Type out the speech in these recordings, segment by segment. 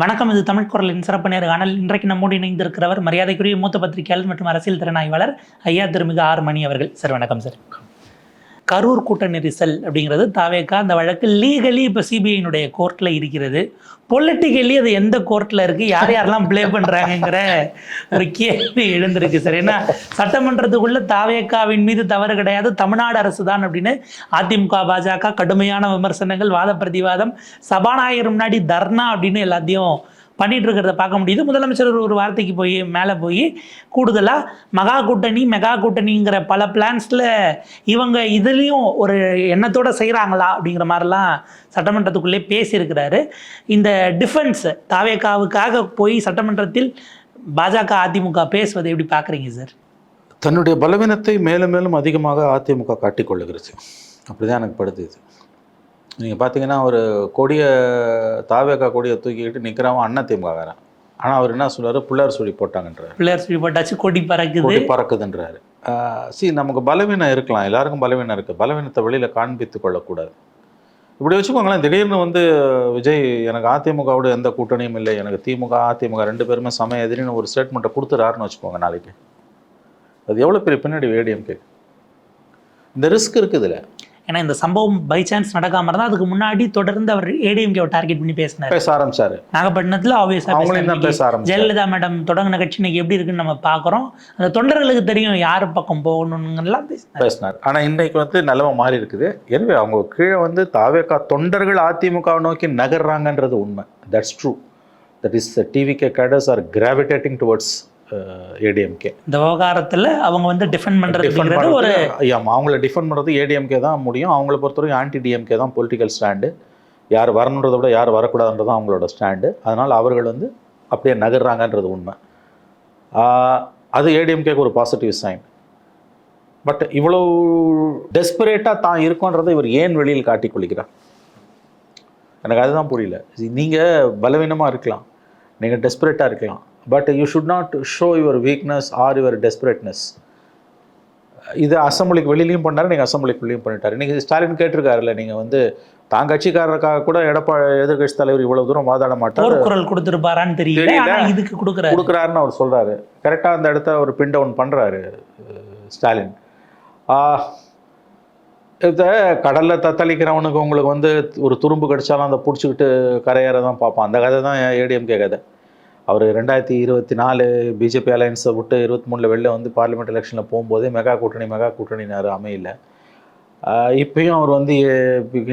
வணக்கம் இது தமிழ் குரலின் சிறப்பு நேர்காணல் இன்றைக்கு நம்மோடு இணைந்திருக்கிறவர் மரியாதைக்குரிய மூத்த பத்திரிகையாளர் மற்றும் அரசியல் திறனாய்வாளர் ஐயா திருமிகு ஆர் மணி அவர்கள். சார் வணக்கம் சார். கரூர் கூட்ட நெரிசல் அப்படிங்கிறது தாவேக்கா. அந்த வழக்கு லீகலி இப்போ சிபிஐனுடைய கோர்ட்டில் இருக்கிறது. பொலிட்டிக்கலி அது எந்த கோர்ட்டில் இருக்குது யார் யாரெல்லாம் ப்ளே பண்ணுறாங்கங்கிற ஒரு கேள்வி எழுந்திருக்கு சார். ஏன்னா சட்டமன்றத்துக்குள்ள தாவேக்காவின் மீது தவறு கிடையாது. தமிழ்நாடு அரசு தான் அப்படின்னு அதிமுக பாஜக கடுமையான விமர்சனங்கள் வாத பிரதிவாதம் சபாநாயகர் முன்னாடி தர்ணா அப்படின்னு எல்லாத்தையும் பண்ணிகிட்டு இருக்கிறத பார்க்க முடியுது. முதலமைச்சர் ஒரு- வார்த்தைக்கு போய் மேலே போய் கூடுதலாக மகா கூட்டணி மெகா கூட்டணிங்கிற பல பிளான்ஸில் இவங்க இதுலேயும் ஒரு எண்ணத்தோடு செய்கிறாங்களா அப்படிங்கிற மாதிரிலாம் சட்டமன்றத்துக்குள்ளே பேசியிருக்கிறாரு. இந்த டிஃபென்ஸ் தாவேக்காவுக்காக போய் சட்டமன்றத்தில் பாஜக அதிமுக பேசுவதை எப்படி பார்க்குறீங்க சார் தன்னுடைய பலவீனத்தை மேலும் மேலும் அதிகமாக அதிமுக காட்டிக்கொள்ளுகிறது. அப்படிதான் எனக்கு படுத்துது நீங்கள் பார்த்தீங்கன்னா ஒரு கொடிய தாவேக்கா கொடியை தூக்கிக்கிட்டு நிற்கிறவன் அண்ணா திமுககாரன் ஆனால் அவர் என்ன சொல்றாரு? பிள்ளையார் சொல்லி போட்டாங்கன்றார். பிள்ளையார் சொல்லி போட்டாச்சு கொடி பறக்குது. கொடி பறக்குதுன்றாரு. சி நமக்கு பலவீனம் இருக்கலாம். எல்லாருக்கும் பலவீனம் இருக்குது பலவீனத்தை வெளியில் காண்பித்து கொள்ளக்கூடாது. இப்படி வச்சுக்கோங்களேன் திடீர்னு வந்து விஜய் எனக்கு அதிமுகவோட எந்த கூட்டணியும் இல்லை. எனக்கு திமுக அதிமுக ரெண்டு பேருமே சமய எதிரின்னு ஒரு ஸ்டேட்மெண்ட்டை கொடுத்துறாருன்னு வச்சுக்கோங்க நாளைக்கு. அது எவ்வளோ பெரிய பின்னாடி ஏடிஎம்கே இந்த ரிஸ்க் இருக்குது இதில் ஏன்னா இந்த சம்பவம் பை சான்ஸ் நடக்காம இருந்தால் அதுக்கு முன்னாடி தொடர்ந்து அவர் ஏடிஎம்கே டார்கெட் பண்ணி பேசினார். பேச ஆரம்பிச்சாரு. நாகப்பட்டினத்தில் ஆப்வியஸாக ஜெயலலிதா மேடம் தொடங்கின கட்சி இன்னைக்கு எப்படி இருக்குன்னு நம்ம பார்க்குறோம். அந்த தொண்டர்களுக்கு தெரியும் யார் பக்கம் போகணுங்கலாம் பேசினார். பேசினார். ஆனால் இன்னைக்கு வந்து நிலைமை மாறி இருக்குது. எனவே அவங்க கீழே வந்து தாவேக்கா தொண்டர்கள் அதிமுக நோக்கி நகர்றாங்கன்றது உண்மை. That's true that is TVK cadres are gravitating towards ADMK இந்த விவகாரத்தில் அவங்க வந்து டிஃபெண்ட் பண்ணுறதுங்கிறது ஒரு ஆமாம் அவங்கள டிஃபெண்ட் பண்ணுறது ஏடிஎம்கே தான் முடியும். அவங்கள பொறுத்தவரைக்கும் ஆன்டி டிஎம்கே தான் பொலிட்டிக்கல் ஸ்டாண்டு யார் வரணுன்றதை விட யார் வரக்கூடாதுன்றது தான் அவங்களோட ஸ்டாண்டு அதனால் அவர்கள் வந்து அப்படியே நகர்றாங்கன்றது உண்மை. அது ஏடிஎம்கேக்கு ஒரு பாசிட்டிவ் சைன் பட் இவ்வளோ டெஸ்பரேட்டாக தான் இருக்கோன்றதை இவர் ஏன் வெளியில் காட்டிக் கொள்கிறார்? எனக்கு அதுதான் புரியல. நீங்கள் பலவீனமாக இருக்கலாம். நீங்கள் டெஸ்பரேட்டாக இருக்கலாம். But you should not show your weakness or your desperateness இது அசம்பிளிக்கு வெளியிலையும் பண்ணாரு நீங்கள் அசம்பிளிக்கு வெளியும் பண்ணிட்டாரு. நீங்கள் ஸ்டாலின் கேட்டிருக்காருல்ல நீங்கள் வந்து தான் கட்சிக்காரருக்காக கூட எடப்பா எதிர்கட்சி தலைவர் இவ்வளவு தூரம் வாதாட மாட்டார். போர்க்குரல் கொடுத்துருப்பாரான்னு தெரியல இதுக்கு கொடுக்குறாரு. கொடுக்குறாருன்னு அவர் சொல்றாரு. கரெக்டாக அந்த இடத்த அவர் பின் டவுன் பண்ணுறாரு ஸ்டாலின். இத கடலில் தத்தளிக்கிறவனுக்கு உங்களுக்கு வந்து ஒரு துரும்பு கடிச்சாலும் அதை பிடிச்சிக்கிட்டு கரையேற தான் பார்ப்பான். அந்த கதை தான் ஏடிஎம்கே கதை. அவர் ரெண்டாயிரத்தி இருபத்தி நாலு பிஜேபி அலையன்ஸை விட்டு இருபத்தி மூணில் வெளில வந்து பார்லிமெண்ட் எலெக்ஷனில் போகும்போதே மெகா கூட்டணி மெகா கூட்டணினார் அமையல. இப்பயும் அவர் வந்து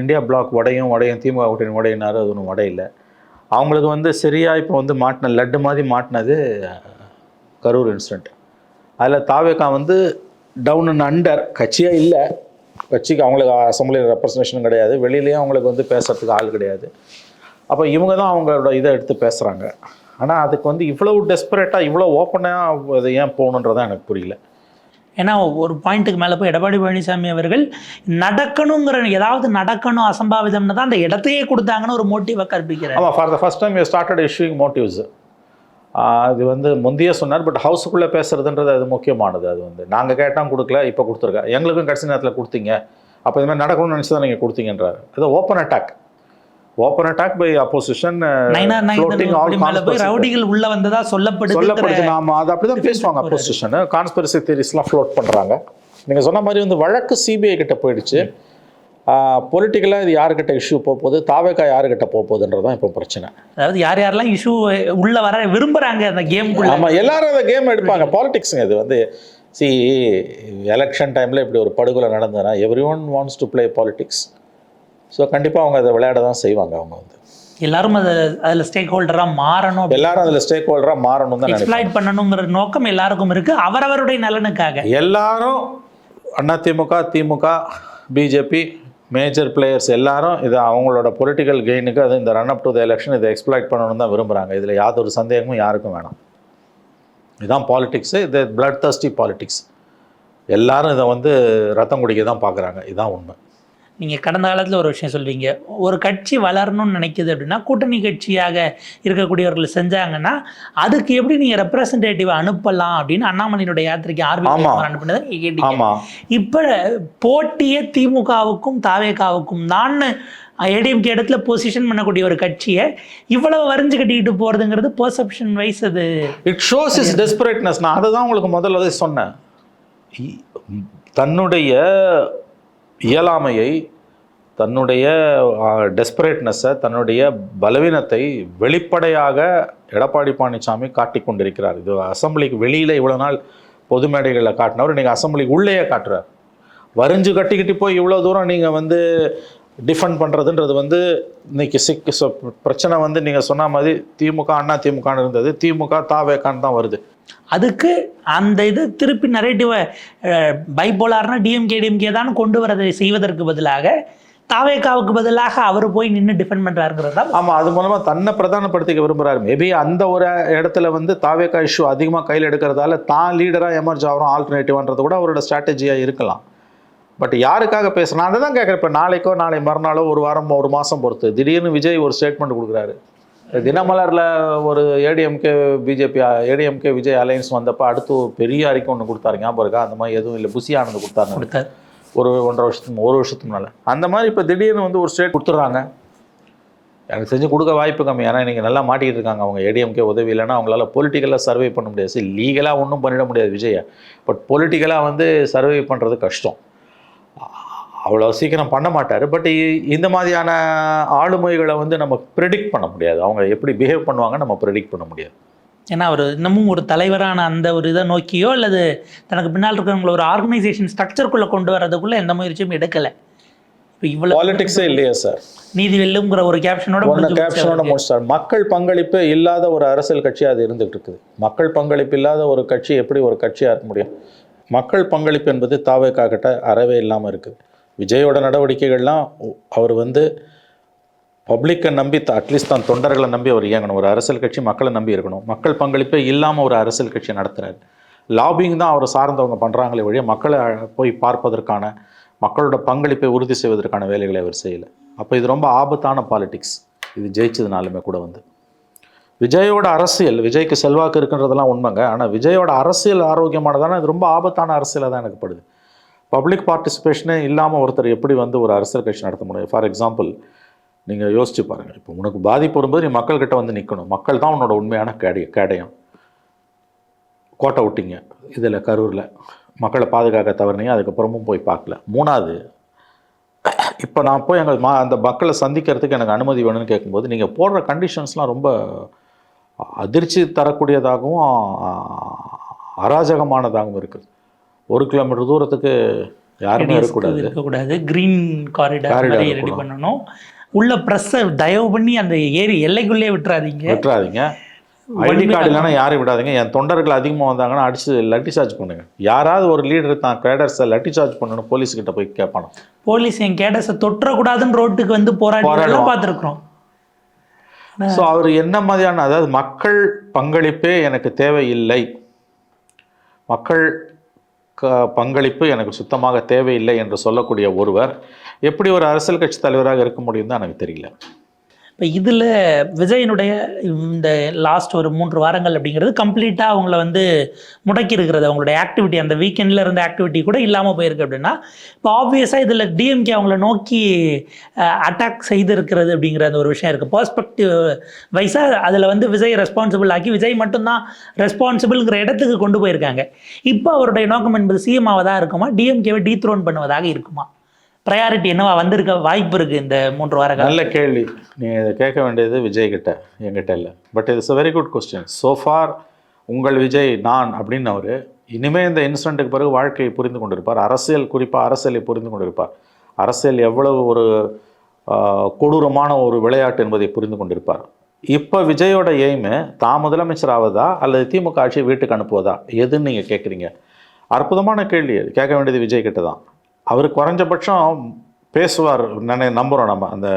இந்தியா பிளாக் உடையும் உடையும் திமுக கூட்டணி உடையினார் அது ஒன்றும் உடையில. அவங்களுக்கு வந்து சரியா இப்போ வந்து மாட்டின லட்டு மாதிரி மாட்டினது கரூர் இன்சிடெண்ட் அதில் தாவேக்கா வந்து டவுன் அண்ட் அண்டர் கட்சியாக இல்லை. கட்சிக்கு அவங்களுக்கு அசம்பிளியில் ரெப்ரசன்டேஷனும் கிடையாது. வெளியிலேயும் அவங்களுக்கு வந்து பேசுறதுக்கு ஆள் கிடையாது. அப்போ இவங்க தான் அவங்களோட இதை எடுத்து பேசுகிறாங்க ஆனால் அதுக்கு வந்து இவ்வளவு டெஸ்பரேட்டாக இவ்வளோ ஓப்பனாக அது ஏன் போகணுன்றதான் எனக்கு புரியல. ஏன்னா ஒரு பாயிண்ட்டுக்கு மேலே போய் எடப்பாடி பழனிசாமி அவர்கள் நடக்கணுங்கிற ஏதாவது நடக்கணும் அசம்பாவிதம்னு தான் அந்த இடத்தையே கொடுத்தாங்கன்னு ஒரு மோட்டிவை கற்பிக்கிறார். ஆமாம் for the first time you started issuing motives அது வந்து முந்தைய சொன்னார் பட் ஹவுஸுக்குள்ளே பேசுறதுன்றது அது முக்கியமானது அது வந்து. நாங்கள் கேட்டால் கொடுக்கல இப்போ கொடுத்துருக்கேன் எங்களுக்கும் கடைசி நேரத்தில் கொடுத்தீங்க. அப்போ இது மாதிரி நடக்கணும்னு நினச்சி தான் நீங்கள் கொடுத்தீங்கன்றாரு. அது open attack open attack by opposition ரவுடிகள் உள்ள வந்ததா சொல்லப்படுது சொல்லப்படுது நாம அது அப்படிதான் பேசுவாங்க அப்போசிஷன் கான்ஸ்பிரசி தியரிஸ்லாம் ஃப்ளோட் பண்றாங்க. நீங்க சொன்ன மாதிரி வந்து வழக்கு சிபிஐ கிட்ட போயிடுச்சு. பொலிட்டிக்கலாக இது யாருக்கிட்ட இஷ்யூ போக போகுது? தாவேக்கா யாருக்கிட்ட போக போகுதுன்றதான் இப்போ பிரச்சனை. அதாவது யார் யாரெல்லாம் இஷ்யூ உள்ள வர விரும்புறாங்க அந்த கேம்குள்ள ஆமா எல்லாரும் அந்த கேம் எடுப்பாங்க. பாலிடிக்ஸுங்க இது வந்து சி எலெக்ஷன் டைமில் இப்படி ஒரு படுகொலை நடந்ததுன்னா everyone wants to play politics so கண்டிப்பாக அவங்க அதை விளையாட தான் செய்வாங்க அவங்க வந்து. எல்லாரும் அது அதுல ஸ்டேக் ஹோல்டரா மாறணும் எல்லாரும் அதில் ஸ்டேக் ஹோல்டராக மாறணும் தான் எக்ஸ்பிளாய்ட் பண்ணணுங்கிற நோக்கம் எல்லாருக்கும் இருக்கு. அவரவருடைய நலனுக்காக. எல்லாரும் AIADMK DMK BJP major players எல்லாரும் இது அவங்களோட பொலிட்டிக்கல் கெயினுக்கு அது இந்த run up to the election இதை எக்ஸ்ப்ளாய்ட் பண்ணணும்னு தான் விரும்புகிறாங்க இதில் யாதொரு சந்தேகமும் யாருக்கும் வேணாம். இதுதான் பாலிடிக்ஸு இது பிளட் தர்ஸ்டி பாலிடிக்ஸ் எல்லாரும் இதை வந்து ரத்தம் குடிக்க தான் பார்க்குறாங்க. இதுதான் உண்மை. நீங்க கடந்த காலத்துல ஒரு விஷயம் சொல்வீங்க. ஒரு கட்சி வளரணும்னு நினைக்குது அப்படின்னா கூட்டணி கட்சியாக இருக்கக்கூடியவர்கள் செஞ்சாங்கன்னா அதுக்கு எப்படி நீங்க ரெப்ரசன்டேட்டிவ் அனுப்பலாம் அப்படின்னு அண்ணாமலையினுடைய யாத்திரைக்கு ஆர்மி ஆமா. அனுப்பினதை நீங்க கேட்டீங்க. ஆமாம் இப்ப போட்டியே திமுகவுக்கும் தாவேகாவுக்கும் தான் ஏடிஎம்கே இடத்துல பொசிஷன் பண்ணக்கூடிய ஒரு கட்சியை இவ்வளவு வரைஞ்சு கட்டிக்கிட்டு போகிறதுங்கிறது பர்செப்ஷன் வைஸ் அது. இட் ஷோஸ் இஸ் டெஸ்பரேட்னஸ் நான் அதை தான் உங்களுக்கு முதல்ல சொன்னேன். தன்னுடைய இயலாமையை தன்னுடைய டெஸ்பரேட்னஸை தன்னுடைய பலவீனத்தை வெளிப்படையாக எடப்பாடி பழனிசாமி காட்டி கொண்டிருக்கிறார். இது அசம்பிளிக்கு வெளியில் இவ்வளோ நாள் பொது மேடைகளில் காட்டினவர் நீங்கள் அசெம்பிளிக்கு உள்ளேயே காட்டுறார். வரிஞ்சு கட்டிக்கிட்டு போய் இவ்வளோ தூரம் நீங்கள் வந்து டிஃபெண்ட் பண்ணுறதுன்றது வந்து இன்னைக்கு சிக் பிரச்சனை வந்து நீங்கள் சொன்ன மாதிரி திமுக அண்ணா திமுகன்னு இருந்தது. திமுக தாவேக்கான்னு தான் வருது. அதுக்கு அந்த இது திருப்பி நரேட்டிவை பைபோலார்னா டிஎம்கே டிஎம்கே தான் கொண்டு வரதை செய்வதற்கு பதிலாக தாவேக்காவுக்கு பதிலாக அவர் போய் நின்று டிஃபெண்ட் பண்ணுறாருங்கிறது ஆமாம் அது மூலமாக தன்னை பிரதானப்படுத்திக்க விரும்புகிறாரு மேபி அந்த ஒரு இடத்துல வந்து தாவேக்கா இஷ்யூ அதிகமாக கையில் எடுக்கிறதால தான் லீடராக எமர்ஜ் ஆகிறோம் ஆல்டர்னேட்டிவ்ன்றது கூட அவரோட ஸ்ட்ராட்டஜியாக இருக்கலாம். பட் யாருக்காக பேசுகிறேன் அதை தான் கேட்குறேன். இப்போ நாளைக்கோ நாளை மறுநாளோ ஒரு வாரம் ஒரு மாதம் பொறுத்து திடீர்னு விஜய் ஒரு ஸ்டேட்மெண்ட் கொடுக்குறாரு. தினமலரில் ஒரு ADMK BJP ADMK Vijay alliance வந்தப்போ அடுத்து ஒரு பெரிய அறிக்கை ஒன்று கொடுத்தாரு. ஞாபகம் இருக்கா? அந்த மாதிரி எதுவும் இல்லை. புசி ஆனந்த் கொடுத்தாரு. கொடுத்தார். ஒரு ஒன்றரை வருஷத்துக்கு ஒரு வருஷத்துக்கு முன்னால். அந்த மாதிரி இப்போ திடீர்னு வந்து ஒரு ஸ்டேட் கொடுத்துட்றாங்க. எனக்கு தெரிஞ்சு கொடுக்க வாய்ப்பு கம்மி. ஏன்னா இன்றைக்கி நல்லா மாட்டிக்கிட்டு இருக்காங்க அவங்க. ஏடிஎம்கே உதவி இல்லைன்னா அவங்களால பொலிட்டிக்கலாக சர்வே பண்ண முடியாது. சரி லீகலாக ஒன்றும் பண்ணிட முடியாது விஜயை. பட் பொலிட்டிக்கலாக வந்து சர்வே பண்ணுறது கஷ்டம். அவ்வளோ சீக்கிரம் பண்ண மாட்டார். பட் இந்த மாதிரியான ஆளுமைகளை வந்து நம்ம ப்ரெடிக்ட் பண்ண முடியாது. அவங்க எப்படி பிஹேவ் பண்ணுவாங்க நம்ம ப்ரெடிக்ட் பண்ண முடியாது. ஏன்னா அவர் இன்னமும் ஒரு தலைவரான அந்த ஒரு இதை நோக்கியோ அல்லது தனக்கு பின்னால் இருக்கிறவங்கள ஒரு ஆர்கனைசேஷன் ஸ்ட்ரக்சருக்குள்ளே கொண்டு வரதுக்குள்ள எந்த முயற்சியும் எடுக்கலை. இப்போ இவ்வளோ பாலிடிக்ஸே இல்லையா சார் நீதி வெல்லுங்கிற ஒரு கேப்ஷனோட ஒன்று கேப்ஷனோட. முடிச்சிட்டார் மக்கள் பங்களிப்பு இல்லாத ஒரு அரசியல் கட்சி அது இருந்துகிட்டு இருக்குது. மக்கள் பங்களிப்பு இல்லாத ஒரு கட்சி எப்படி ஒரு கட்சியாக இருக்க முடியும்? மக்கள் பங்களிப்பு என்பது தாவேக்கா கிட்ட அறவே இல்லாமல் இருக்குது. விஜயோட நடவடிக்கைகள்லாம் அவர் வந்து பப்ளிக்கை நம்பி அட்லீஸ்ட் தான் தொண்டர்களை நம்பி அவர் இயங்கணும். ஒரு அரசியல் கட்சி மக்களை நம்பி இருக்கணும். மக்கள் பங்களிப்பே இல்லாமல் ஒரு அரசியல் கட்சி நடத்துகிறார் லாபிங் தான் அவர் சார்ந்தவங்க பண்ணுறாங்களே வழிய மக்களை போய் பார்ப்பதற்கான மக்களோட பங்களிப்பை உறுதி செய்வதற்கான வேலைகளை அவர் செய்யலை. அப்போ இது ரொம்ப ஆபத்தான பாலிடிக்ஸ் இது ஜெயிச்சதுனாலுமே கூட வந்து. விஜயோட அரசியல் விஜய்க்கு செல்வாக்கு இருக்குன்றதெல்லாம் உண்மைங்க. ஆனால் விஜயோட அரசியல் ஆரோக்கியமானதான? இது ரொம்ப ஆபத்தான அரசியலாக தான் எனக்கு படுது. பப்ளிக் பார்ட்டிசிபேஷனே இல்லாமல் ஒருத்தர் எப்படி வந்து ஒரு அரசியல் கட்சி நடத்த முடியும்? ஃபார் எக்ஸாம்பிள் நீங்கள் யோசிச்சு பாருங்கள் இப்போ உனக்கு பாதிப்பு வரும்போது நீ மக்கள்கிட்ட வந்து நிற்கணும் மக்கள் தான் உன்னோட உண்மையான கேடை கேடயம். கோட்டை விட்டீங்க இதில் கரூரில். மக்களை பாதுகாக்க தவறினீங்க அதுக்கப்புறமும் போய் பார்க்கல. மூணாவது இப்போ நான் போய் எங்கள் மா அந்த மக்களை சந்திக்கிறதுக்கு எனக்கு அனுமதி வேணும்னு கேட்கும்போது நீங்கள் போடுற கண்டிஷன்ஸ்லாம் ரொம்ப அதிர்ச்சி தரக்கூடியதாகவும் அராஜகமானதாகவும் இருக்குது. ஒரு கிலோமீட்டர் தூரத்துக்கு யாருமே இருக்கக்கூடாது. இருக்கக்கூடாது. Green corridor ready. பண்ணணும். உள்ள ப்ரெஸ்ஸை தயவு பண்ணி அந்த ஏரி எல்லைக்குள்ளே விட்டுறாதீங்க. விட்டுறாதீங்க. ஐடி கார்டு இல்லைன்னா யாரையும் விடாதீங்க. என் தொண்டர்கள் அதிகமாக வந்தாங்கன்னா அடிச்சு லட்டி சார்ஜ் பண்ணுங்க. யாராவது ஒரு லீடர் தான் கேடர்ஸை லட்டி சார்ஜ் பண்ணணும் போலீஸ் கிட்ட போய் கேட்பானோ? போலீஸ் என் கேடஸை தொற்றக்கூடாதுன்னு ரோட்டுக்கு வந்து போராடி போராடுவான். பார்த்துருக்குறோம். ஸோ அவர் என்ன மாதிரியான அதாவது மக்கள் பங்களிப்பே எனக்கு தேவையில்லை. மக்கள் க பங்களிப்பு எனக்கு சுத்தமாக தேவையில்லை என்று சொல்லக்கூடிய ஒருவர் எப்படி ஒரு அரசியல் கட்சி தலைவராக இருக்க முடியும் தான் எனக்கு தெரியல. இப்போ இதில் விஜயனுடைய இந்த லாஸ்ட் ஒரு மூன்று வாரங்கள் அப்படிங்கிறது கம்ப்ளீட்டாக அவங்கள வந்து முடக்கி இருக்கிறது அவங்களுடைய ஆக்டிவிட்டி அந்த வீக்கெண்டில் இருந்த ஆக்டிவிட்டி கூட இல்லாமல் போயிருக்கு அப்படின்னா இப்போ ஆப்வியஸாக இதில் டிஎம்கே அவங்கள நோக்கி அட்டாக் செய்திருக்கிறது அப்படிங்கிற அந்த ஒரு விஷயம் இருக்குது பர்ஸ்பெக்டிவ் வைஸாக அதில் வந்து விஜய் ரெஸ்பான்சிபிள் ஆக்கி விஜய் மட்டும்தான் ரெஸ்பான்சிபிள்ங்கிற இடத்துக்கு கொண்டு போயிருக்காங்க. இப்போ அவருடைய நோக்கம் என்பது சிஎம்மாவதாக இருக்குமா? டிஎம்கேவை டீத்ரோன் பண்ணுவதாக இருக்குமா? ப்ரையாரிட்டி என்னவா வந்திருக்க வாய்ப்பு இருக்குது இந்த மூன்று வார நல்ல கேள்வி. நீங்கள் இதை கேட்க வேண்டியது விஜய் கிட்ட என்கிட்ட இல்லை. But it's a very good question so for உங்கள் விஜய் நான் அப்படின்னு அவர் இனிமேல் இந்த இன்சிடென்ட்டுக்கு பிறகு வாழ்க்கையை புரிந்து கொண்டிருப்பார். அரசியல் குறிப்பாக அரசியலை புரிந்து கொண்டிருப்பார். அரசியல் எவ்வளவு ஒரு கொடூரமான ஒரு விளையாட்டு என்பதை புரிந்து கொண்டிருப்பார். இப்போ விஜயோட எய்மு தான் முதலமைச்சர் ஆவதா அல்லது திமுக ஆட்சியை வீட்டுக்கு அனுப்புவதா? எதுன்னு நீங்கள் கேட்குறீங்க? அற்புதமான கேள்வி. கேட்க வேண்டியது விஜய் கிட்ட தான். அவர் குறைஞ்சபட்சம் பேசுவார். நினை நம்புகிறோம் நம்ம. அந்த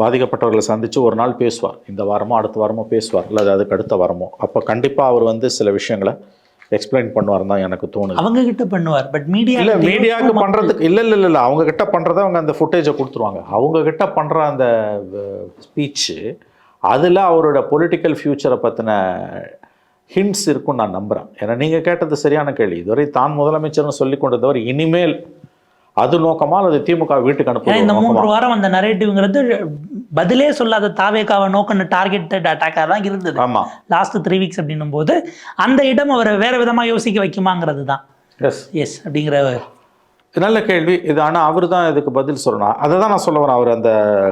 பாதிக்கப்பட்டவர்களை சந்தித்து ஒரு நாள் பேசுவார். இந்த வாரமோ அடுத்த வாரமோ பேசுவார். அல்லது அதுக்கு அடுத்த வாரமோ. அப்போ கண்டிப்பாக அவர் வந்து சில விஷயங்களை எக்ஸ்பிளைன் பண்ணுவார் தான் எனக்கு தோணுது. அவங்க கிட்ட பண்ணுவார். பட் மீடியா இல்லை மீடியாவுக்கு பண்ணுறதுக்கு இல்லை இல்லை இல்லை. அவங்க கிட்ட பண்ணுறத அவங்க அந்த ஃபுட்டேஜை கொடுத்துருவாங்க. அவங்க கிட்ட பண்ணுற அந்த ஸ்பீச்சு அதில் அவரோட பொலிட்டிக்கல் ஃப்யூச்சரை பற்றின ஹிண்ட்ஸ் இருக்கும்னு நான் நம்புகிறேன் ஏன்னா நீங்கள் கேட்டது சரியான கேள்வி. இதுவரை தான் முதலமைச்சர்னு சொல்லி கொண்டிருந்தவர் இனிமேல் அது நோக்கமா அல்லது திமுக வீட்டுக்கு ஏன்னா இந்த மூன்று வாரம் அந்த நரேட்டிவ்ங்கிறது பதிலே சொல்லாத தாவேக்காவை நோக்கன்னு டார்கெட்டட் அட்டாக்காக தான் இருந்தது. ஆமா. லாஸ்ட் த்ரீ வீக்ஸ் அப்படின்னும் போது அந்த இடம் அவரை வேற விதமா யோசிக்க வைக்குமாங்கிறது தான். எஸ் எஸ் அப்படிங்கிற நல்ல கேள்வி. இது ஆனால் அவர் தான் இதுக்கு பதில் சொல்லணும். அதை தான் நான் சொல்ல வரேன். அவர் அந்த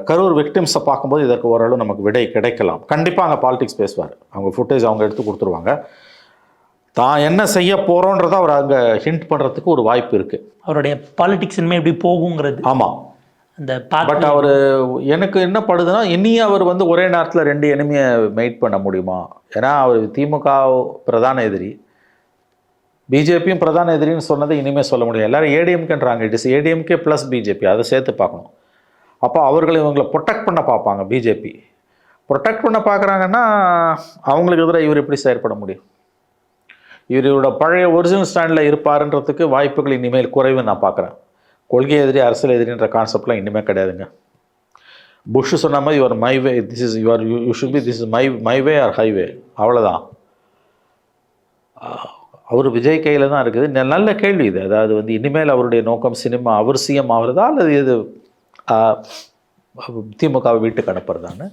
கரூர் விக்டிம்ஸை பார்க்கும்போது இதற்கு ஓரளவு நமக்கு விடை கிடைக்கலாம். கண்டிப்பாக அங்கே பாலிடிக்ஸ் பேசுவார். அவங்க ஃபுட்டேஜ் அவங்க எடுத்து கொடுத்துருவாங்க. தான் என்ன செய்ய போகிறோன்றதை அவர் அங்கே ஹிண்ட் பண்ணுறதுக்கு ஒரு வாய்ப்பு இருக்குது அவருடைய பாலிடிக்ஸ் இனிமே எப்படி போகுங்கிறது. ஆமாம் அந்த பட் அவர் எனக்கு என்ன படுதுன்னா இனியும் அவர் வந்து ஒரே நேரத்தில் ரெண்டு எனிமையை மெயிட் பண்ண முடியுமா? ஏன்னா அவர் திமுக பிரதான எதிரி. பிஜேபியும் பிரதான எதிரின்னு சொன்னதை இனிமேல் சொல்ல முடியும். எல்லாரும் ஏடிஎம்கேன்றாங்க. It is ADMK plus BJP. அதை சேர்த்து பார்க்கணும். அப்போ அவர்களை இவங்களை ப்ரொடெக்ட் பண்ண பார்ப்பாங்க பிஜேபி. ப்ரொடெக்ட் பண்ண பார்க்குறாங்கன்னா அவங்களுக்கு எதிராக இவர் எப்படி செயற்பட முடியும்? இவரோட பழைய ஒரிஜினல் ஸ்டாண்டில் இருப்பாருன்றதுக்கு வாய்ப்புகள் இனிமேல் குறைவு நான் பார்க்குறேன். கொள்கை எதிரி அரசியல் எதிரின்ற கான்செப்ட்லாம் இனிமேல் கிடையாதுங்க. புஷ் சொன்ன மாதிரி your my way this is your you should be this is my my way or highway அவ்வளோதான் அவர் விஜய் கையில் தான் இருக்குது. நல்ல கேள்வி இது. அதாவது வந்து இனிமேல் அவருடைய நோக்கம் சினிமா அவர் சிஎம் ஆகிறதா அல்லது இது திமுகவை வீட்டுக்கு அனுப்புறதான்னு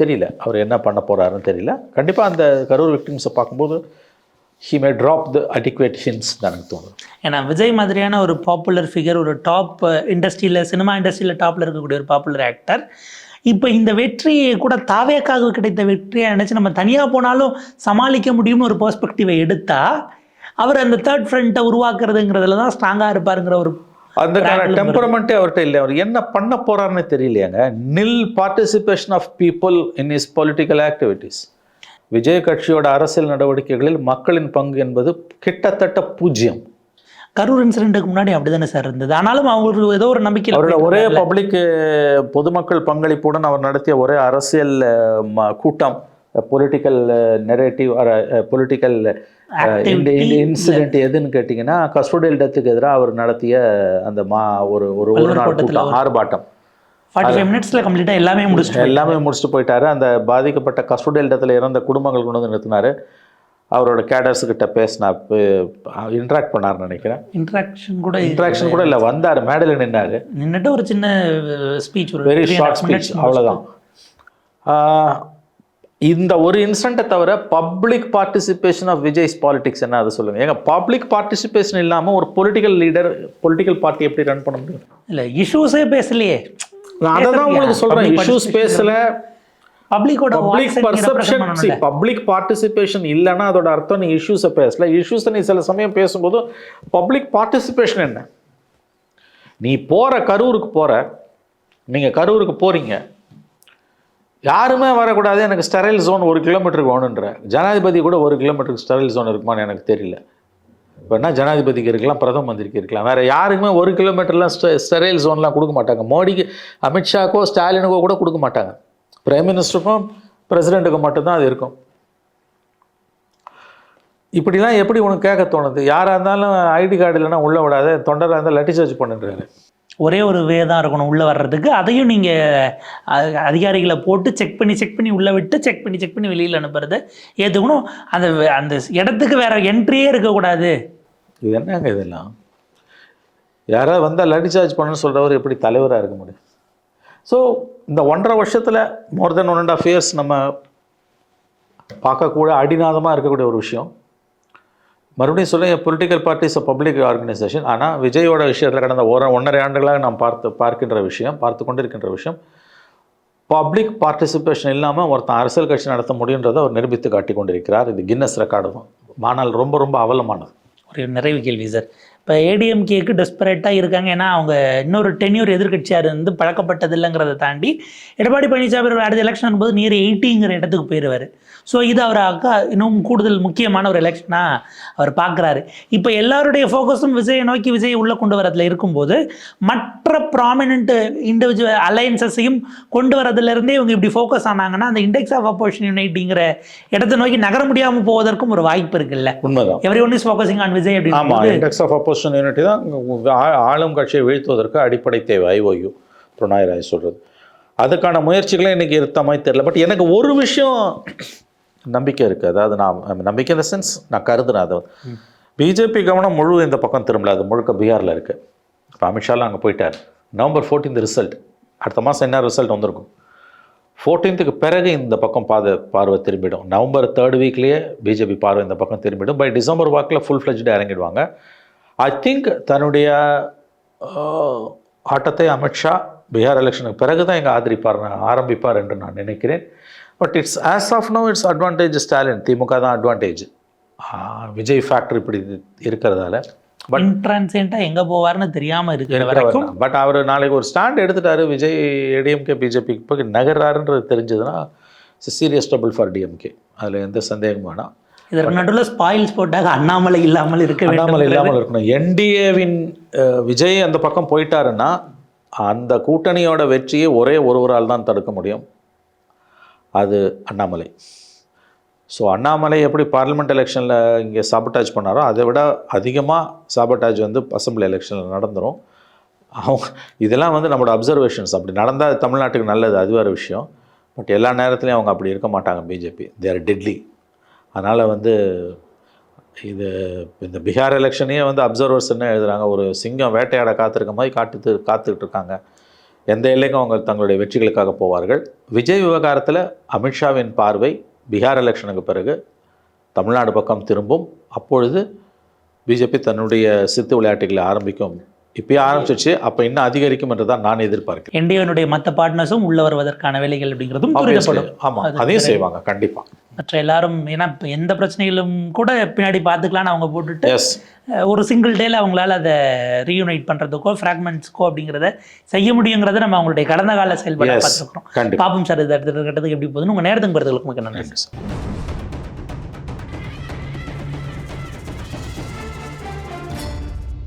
தெரியல. அவர் என்ன பண்ண போகிறாருன்னு தெரியல. கண்டிப்பாக அந்த கரூர் விக்டிம்ஸை பார்க்கும்போது he may drop the hints தான் எனக்கு தோணுது ஏன்னா விஜய் மாதிரியான ஒரு பாப்புலர் ஃபிகர் ஒரு டாப் இண்டஸ்ட்ரியில் சினிமா இண்டஸ்ட்ரியில் டாப்பில் இருக்கக்கூடிய ஒரு பாப்புலர் ஆக்டர் இப்போ இந்த வெற்றியை கூட தாவேக்காக கிடைத்த வெற்றியை நினச்சி நம்ம தனியாக போனாலும் சமாளிக்க முடியும்னு ஒரு பெர்ஸ்பெக்டிவை எடுத்தா அவர் அந்த தேர்ட் ஃப்ரண்ட்டை உருவாக்குறதுங்கிறதுல தான் ஸ்ட்ராங்காக இருப்பாருங்கிற ஒரு அதுக்கான டெம்பரமெண்ட்டே அவர்கிட்ட இல்லை அவர் என்ன பண்ண போறாருன்னு தெரியலையாங்க. Nil participation of people in is political activities Vijay கட்சியோட அரசியல் நடவடிக்கைகளில் மக்களின் பங்கு என்பது கிட்டத்தட்ட பூஜ்ஜியம். கரூர் இன்சிடென்ட்டுக்கு முன்னாடி அப்படிதானே சார் இருந்தது. ஆனாலும் அவர் ஏதோ ஒரு நம்பிக்கையில் அவரோட ஒரே. பப்ளிக் பொதுமக்கள் பங்களிப்புடன் அவர் நடத்திய ஒரே அரசியல் கூட்டம் பொலிட்டிக்கல் நெரேட்டிவ் பொலிட்டிக்கல் இன்சிடென்ட் எதுன்னு கேட்டிங்கன்னா கஸ்டோடியல் டெத்துக்கு எதிராக அவர் நடத்திய அந்த மா ஒரு ஒரு நாள் கூட்டம் ஆர்ப்பாட்டம். ஃபார்ட்டி ஃபைவ் மினிட்ஸில் கம்ப்ளீட்டாக எல்லாமே முடிச்சுட்டு எல்லாமே முடிச்சுட்டு போயிட்டாரு. அந்த பாதிக்கப்பட்ட கஸ்டோடியல் இடத்துல இறந்த குடும்பங்கள் கொண்டு வந்து நிறுத்தினாரு. அவரோட கேடர்ஸ் கிட்ட பேசினா இன்ட்ராக்ட் பண்ணாருன்னு நினைக்கிறேன். இன்ட்ராக்ஷன் கூட இன்ட்ராக்ஷன் கூட இல்லை. வந்தார் மேடையில் நின்னாரு. நின்னுட்டு ஒரு சின்ன ஸ்பீச் ஒரு வெரி ஷார்ட் ஸ்பீச் அவ்வளோதான் இந்த ஒரு இன்சிடென்ட்டை தவிர public participation of Vijay's politics என்ன? அதை சொல்லுங்க. ஏங்க பப்ளிக் பார்ட்டிசிபேஷன் இல்லாமல் ஒரு பொலிட்டிக்கல் லீடர் பொலிட்டிக்கல் பார்ட்டி எப்படி ரன் பண்ண முடியும்? இல்ல இஷ்யூஸே பேசலையே. நான் அதை தான் உங்களுக்கு இஷ்யூஸ் பேசல. பப்ளிக்கோட பப்ளிக் பர்செப்ஷன் பப்ளிக் பார்ட்டிசிபேஷன் இல்லைன்னா அதோட அர்த்தம் நீ இஷ்யூஸை பேசல. இஷ்யூஸை நீ சில சமயம் பேசும்போது பப்ளிக் பார்ட்டிசிபேஷன் என்ன? நீ போற கரூருக்கு போற நீங்க கரூருக்கு போறீங்க. யாருமே வரக்கூடாது. எனக்கு ஸ்டெரைல் ஜோன் ஒரு கிலோமீட்டருக்கு வேணுன்ற ஜனாதிபதி கூட ஒரு கிலோமீட்டருக்கு ஸ்டெரைல் ஜோன் இருக்குமான்னு எனக்கு தெரியல. இப்போ ஜனாதிபதிக்கு இருக்கலாம் பிரதம மந்திரிக்கு இருக்கலாம். வேறு யாருக்குமே ஒரு கிலோமீட்டர்லாம் ஸ்டெரைல் ஜோன்லாம் கொடுக்க மாட்டாங்க. மோடிக்கு அமித்ஷாக்கோ ஸ்டாலினுக்கோ கூட கொடுக்க மாட்டாங்க. பிரைம் மினிஸ்டருக்கும் பிரசிடெண்ட்டுக்கும் மட்டும்தான் அது இருக்கும். இப்படிலாம் எப்படி உனக்கு கேட்க தோணுது? யாராக இருந்தாலும் ஐடி கார்டு இல்லைன்னா உள்ளே விடாத தொண்டராக இருந்தால் லட்டி சர்ச் பண்ணுறாரு ஒரே ஒரு வே தான் இருக்கணும் உள்ளே வர்றதுக்கு. அதையும் நீங்கள் அதிகாரிகளை போட்டு செக் பண்ணி செக் பண்ணி உள்ளே விட்டு செக் பண்ணி செக் பண்ணி வெளியில் அனுப்புறது. ஏற்றுக்கணும் அந்த அந்த இடத்துக்கு வேற என்ட்ரியே இருக்கக்கூடாது. இது என்னங்க இதெல்லாம்? யாராவது வந்தால் லட்டி சார்ஜ் பண்ணணும்னு சொல்கிறவர் எப்படி தலைவராக இருக்க முடியும்? ஸோ இந்த ஒன்றரை வருஷத்தில் more than one and half years நம்ம பார்க்கக்கூட அடிநாதமாக இருக்கக்கூடிய ஒரு விஷயம். மறுபடியும் சொல்ல பொலிட்டிக்கல் பார்ட்டிஸ் பப்ளிக் ஆர்கனைசேஷன் ஆனால் விஜயோட விஷயத்தில் கடந்த ஒரு ஒன்றரை ஆண்டுகளாக நாம் பார்த்து பார்க்கின்ற விஷயம் பார்த்து கொண்டிருக்கின்ற விஷயம் பப்ளிக் பார்ட்டிசிபேஷன் இல்லாமல் ஒருத்தன் அரசியல் கட்சி நடத்த முடியுன்றதை அவர் நிரூபித்து காட்டி கொண்டிருக்கிறார். இது கின்னஸ் ரெக்கார்டு தான். ஆனால் ரொம்ப ரொம்ப அவலமானது. ஒரு நிறைவு கேள்வி சார். இப்போ ஏடிஎம்கேக்கு டெஸ்பரேட்டாக இருக்காங்க. ஏன்னா அவங்க இன்னொரு டென்யூர் எதிர்க்கட்சியாக இருந்து பழக்கப்பட்டது இல்லைங்கிறத தாண்டி எடப்பாடி பழனிசாமி அவர்கள் அடுத்த எலெக்ஷன் போது நியர் எயிட்டிங்கிற இடத்துக்கு போயிடுவார் ஸோ இது அவர் அக்கா இன்னும் கூடுதல் முக்கியமான ஒரு எலெக்ஷனாக அவர் பார்க்குறாரு. இப்போ எல்லாருடைய ஃபோக்கஸும் விஜயை நோக்கி விஜய் உள்ளே கொண்டு வரதுல இருக்கும்போது மற்ற ப்ராமினென்ட் இண்டிவிஜுவல் அலையன்சஸையும் கொண்டு வரதுலேருந்தே இவங்க இப்படி ஃபோக்கஸ் ஆனாங்கன்னா அந்த இண்டெக்ஸ் ஆஃப் அப்போஷன் யுனைட்டிங்கிற இடத்தை நோக்கி நகர முடியாமல் போவதற்கும் ஒரு வாய்ப்பு இருக்குல்ல. உண்மைதான். Everyone is focusing on Vijay அப்படின்னு இண்டெக்ஸ் யூனிட்டி தான் ஆளும் கட்சியை வீழ்த்துவதற்கு அடிப்படை தேவை ஐஓயு பிரணாய் ராய் சொல்கிறது அதுக்கான முயற்சிகளே இன்னைக்கு இருந்த மாதிரி தெரியல. பட் எனக்கு ஒரு விஷயம் நம்பிக்கை இருக்குது அதாவது நான் நம்பிக்கை இந்த சென்ஸ் நான் கருதுனேன் அதை. பிஜேபி கவனம் முழு இந்த பக்கம் திரும்பல. அது முழுக்க பீகாரில் இருக்குது இப்போ அமித்ஷாலாம் அங்கே போயிட்டார். நவம்பர் 14th ரிசல்ட் அடுத்த மாதம் என்ன ரிசல்ட் வந்திருக்கும்? ஃபோர்டீன்த்துக்கு பிறகு இந்த பக்கம் பாத பார்வை திரும்பிடும். நவம்பர் தேர்ட் வீக்லேயே பிஜேபி பார்வை இந்த பக்கம் திரும்பிடும். பை டிசம்பர் வாக்கில் ஃபுல் ஃப்ளெஜ்டாக இறங்கிடுவாங்க. ஐ திங்க் தன்னுடைய ஆட்டத்தை அமித்ஷா பீகார் எலெக்ஷனுக்கு பிறகு தான் இங்கே ஆதரிப்பார் ஆரம்பிப்பார் என்று நான் நினைக்கிறேன். But it's as of no it's advantage Stalin DMK தான் அட்வான்டேஜ் விஜய் ஃபேக்டர் இப்படி இருக்கிறதால. பட் இன்ட்ரான்சென்ட்டாக எங்கே போவார்னு தெரியாமல் இருக்கிற வரைக்கும் பட் அவர் நாளைக்கு ஒரு ஸ்டாண்ட் எடுத்துட்டாரு. விஜய் ஏடிஎம்கே பிஜேபி இப்போ நகர்றாருன்றது தெரிஞ்சதுன்னா சீரியஸ் ட்ரபிள் ஃபார் டிஎம்கே அதில் எந்த சந்தேகமும் வேணாம். இதற்கு நடுவில் ஸ்பாயில்ஸ் போட்டாக அண்ணாமலை இல்லாமல் இருக்க அண்ணாமலை இல்லாமல் இருக்கணும். என்டிஏவின் விஜய் அந்த பக்கம் போயிட்டாருன்னா அந்த கூட்டணியோட வெற்றியை ஒரே ஒருவரால் தான் தடுக்க முடியும். அது அண்ணாமலை. ஸோ அண்ணாமலை எப்படி பார்லிமெண்ட் எலெக்ஷனில் இங்கே சாபட்டாஜ் பண்ணாரோ அதை விட அதிகமாக சாபட்டாஜ் வந்து அசம்பிளி எலெக்ஷனில் நடந்துரும். அவங்க இதெல்லாம் வந்து நம்மளோட அப்சர்வேஷன்ஸ் அப்படி நடந்தால் தமிழ்நாட்டுக்கு நல்லது அது வேறு விஷயம். பட் எல்லா நேரத்துலையும் அவங்க அப்படி இருக்க மாட்டாங்க பிஜேபி தேர் டெட்லி அதனால் வந்து இது இந்த பீகார் எலெக்ஷனையே வந்து அப்சர்வர்ஸ் என்ன எழுதுறாங்க? ஒரு சிங்கம் வேட்டையாட காத்திருக்க மாதிரி காத்து காத்துக்கிட்டு இருக்காங்க. எந்த எல்லைக்கும் அவங்க தங்களுடைய வெற்றிகளுக்காக போவார்கள். விஜய் விவகாரத்தில் அமித்ஷாவின் பார்வை பீகார் எலெக்ஷனுக்கு பிறகு தமிழ்நாடு பக்கம் திரும்பும். அப்பொழுது பிஜேபி தன்னுடைய சித்து விளையாட்டுகளை ஆரம்பிக்கும். இப்பயே ஆரம்பிச்சிச்சு அப்போ இன்னும் அதிகரிக்கும் என்று தான் நான் எதிர்பார்க்கிறேன். என்டிஏனுடைய மற்ற பார்ட்னர்ஸும் உள்ள வருவதற்கான வேலைகள் அப்படிங்கிறதும் துரிதப்படும் ஆமாம் அது அதையும் செய்வாங்க கண்டிப்பாக மற்ற எல்லாரும் ஏன்னா எந்த பிரச்சனைகளும் கூட பின்னாடி பார்த்துக்கலாம்னு அவங்க போட்டுட்டு ஒரு சிங்கிள் டேல அவங்களால அதை ரீயூனைட் பண்ணுறதுக்கோ ஃப்ராக்மெண்ட்ஸ்க்கோ அப்படிங்கிறத செய்ய முடியுங்கிறத நம்ம அவங்களுடைய கடந்த கால செயல்பாடு Yes. பார்த்துருக்கோம் கண்டிப்பாக பாப்போம் சார் இது அடுத்த கட்டத்துக்கு எப்படி போகுதுன்னு உங்கள் நேரத்துக்கு பொறுத்தவரைக்கும் மிக்க நன்றி நன்றி சார்.